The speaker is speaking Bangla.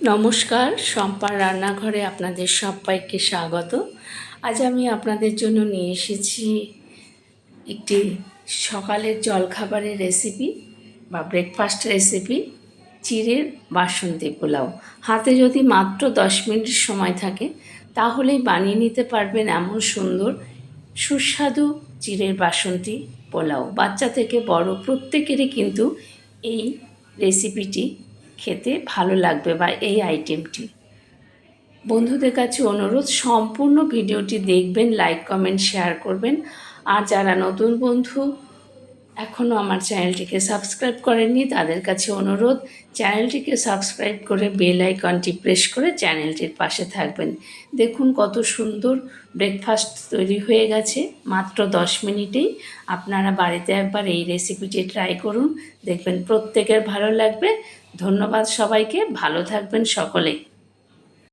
নমস্কার সম্পার রান্নাঘরে আপনাদের সবাইকে স্বাগত। আজ আমি আপনাদের জন্য নিয়ে এসেছি একটি সকালের জলখাবারের রেসিপি বা ব্রেকফাস্ট রেসিপি চিড়ের বাসন্তী পোলাও। হাতে যদি মাত্র দশ মিনিট সময় থাকে, তাহলেই বানিয়ে নিতে পারবেন এমন সুন্দর, সুস্বাদু চিড়ের বাসন্তী পোলাও। বাচ্চা থেকে বড় প্রত্যেকেরই কিন্তু এই রেসিপিটি খেতে ভালো লাগবে বা এই আইটেমটি বন্ধুদের কাছে অনুরোধ, সম্পূর্ণ ভিডিওটি দেখবেন লাইক কমেন্ট শেয়ার করবেন। আর যারা নতুন বন্ধু এখনও আমার চ্যানেলটিকে সাবস্ক্রাইব করেননি, তাদের কাছে অনুরোধ, চ্যানেলটিকে সাবস্ক্রাইব করে বেল আইকনটি প্রেস করে চ্যানেলটির পাশে থাকবেন। দেখুন কত সুন্দর ব্রেকফাস্ট তৈরি হয়ে গেছে, মাত্র দশ মিনিটেই। আপনারা বাড়িতে একবার এই রেসিপিটি ট্রাই করুন, দেখবেন প্রত্যেকের ভালো লাগবে। ধন্যবাদ সবাইকে, ভালো থাকবেন সকলেই